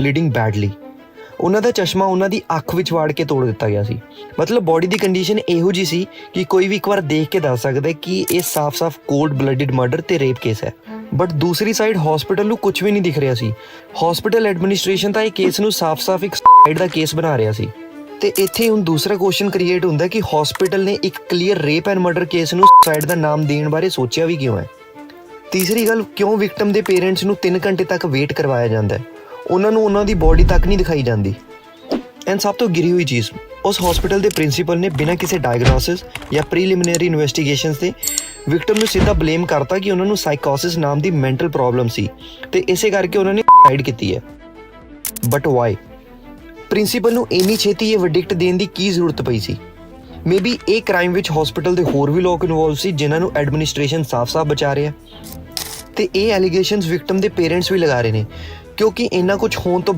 Bleeding badly ਉਹਨਾਂ ਦਾ ਚਸ਼ਮਾ ਉਹਨਾਂ ਦੀ ਅੱਖ ਵਿੱਚ ਵਾੜ ਕੇ ਤੋੜ ਦਿੱਤਾ ਗਿਆ ਸੀ। ਮਤਲਬ ਬਾਡੀ ਦੀ ਕੰਡੀਸ਼ਨ ਇਹੋ ਜੀ ਸੀ ਕਿ ਕੋਈ ਵੀ ਇੱਕ ਵਾਰ ਦੇਖ ਕੇ ਦੱਸ ਸਕਦਾ ਕਿ ਇਹ ਸਾਫ਼-ਸਾਫ਼ ਕੋਲਡ ਬਲੱਡਡ ਮਰਡਰ ਤੇ ਰੇਪ ਕੇਸ ਹੈ। ਬਟ ਦੂਸਰੀ ਸਾਈਡ ਹਸਪੀਟਲ ਨੂੰ ਕੁਝ ਵੀ ਨਹੀਂ ਦਿਖ ਰਿਹਾ ਸੀ। ਹਸਪੀਟਲ ਐਡਮਿਨਿਸਟ੍ਰੇਸ਼ਨ ਤਾਂ ਇਹ ਕੇਸ ਨੂੰ ਸਾਫ਼-ਸਾਫ਼ ਇੱਕ ਸਾਈਡ ਦਾ ਕੇਸ ਬਣਾ ਰਿਹਾ ਸੀ। ਤੇ ਇੱਥੇ ਹੁਣ ਦੂਸਰਾ ਕੁਐਸਚਨ ਕ੍ਰੀਏਟ ਹੁੰਦਾ ਕਿ ਹਸਪੀਟਲ ਨੇ ਇੱਕ clear rape and murder case ਨੂੰ ਸਾਈਡ ਦਾ ਨਾਮ ਦੇਣ ਬਾਰੇ ਸੋਚਿਆ ਵੀ ਕਿਉਂ ਹੈ? ਤੀਸਰੀ ਗੱਲ, ਕਿਉਂ ਵਿਕਟਮ ਦੇ ਪੇਰੈਂਟਸ ਨੂੰ 3 ਘੰਟੇ ਤੱਕ ਵੇਟ ਕਰਵਾਇਆ ਜਾਂਦਾ ਹੈ? ਉਹਨਾਂ ਨੂੰ ਉਹਨਾਂ ਦੀ ਬਾਡੀ ਤੱਕ ਨਹੀਂ ਦਿਖਾਈ ਜਾਂਦੀ। ਐਂਡ ਸਭ ਤੋਂ ਗਿਰੀ ਹੋਈ ਚੀਜ਼, ਉਸ ਹਸਪੀਟਲ ਦੇ ਪ੍ਰਿੰਸੀਪਲ ਨੇ ਬਿਨਾਂ ਕਿਸੇ ਡਾਇਗਨੋਸਿਸ ਜਾਂ ਪ੍ਰੀਲਿਮਿਨਰੀ ਇਨਵੈਸਟੀਗੇਸ਼ਨਸ ਦੇ ਵਿਕਟਮ ਨੂੰ ਸਿੱਧਾ ਬਲੇਮ ਕਰਤਾ ਕਿ ਉਹਨਾਂ ਨੂੰ ਸਾਈਕੋਸਿਸ ਨਾਮ ਦੀ ਮੈਂਟਲ ਪ੍ਰੋਬਲਮ ਸੀ ਤੇ ਇਸੇ ਕਰਕੇ ਉਹਨਾਂ ਨੇ ਸੁਸਾਈਡ ਕੀਤੀ ਹੈ। ਬਟ ਵਾਈ ਪ੍ਰਿੰਸੀਪਲ ਨੂੰ ਇੰਨੀ ਛੇਤੀ ਇਹ ਵਰਡਿਕਟ ਦੇਣ ਦੀ ਕੀ ਜ਼ਰੂਰਤ ਪਈ ਸੀ? ਮੇਬੀ ਇਹ ਕ੍ਰਾਈਮ ਵਿੱਚ ਹਸਪੀਟਲ ਦੇ ਹੋਰ ਵੀ ਲੋਕ ਇਨਵੋਲਵ ਸੀ, ਜਿਨ੍ਹਾਂ ਨੂੰ ਐਡਮਿਨਿਸਟ੍ਰੇਸ਼ਨ ਸਾਫ਼-ਸਾਫ਼ ਬਚਾ ਰਿਹਾ ਤੇ ਇਹ ਐਲੀਗੇਸ਼ਨਸ ਵਿਕਟਮ ਦੇ ਪੇਰੈਂਟਸ ਵੀ ਲਗਾ ਰਹੇ ਨੇ। ਕਿਉਂਕਿ ਇੰਨਾ ਕੁਝ ਹੋਣ ਤੋਂ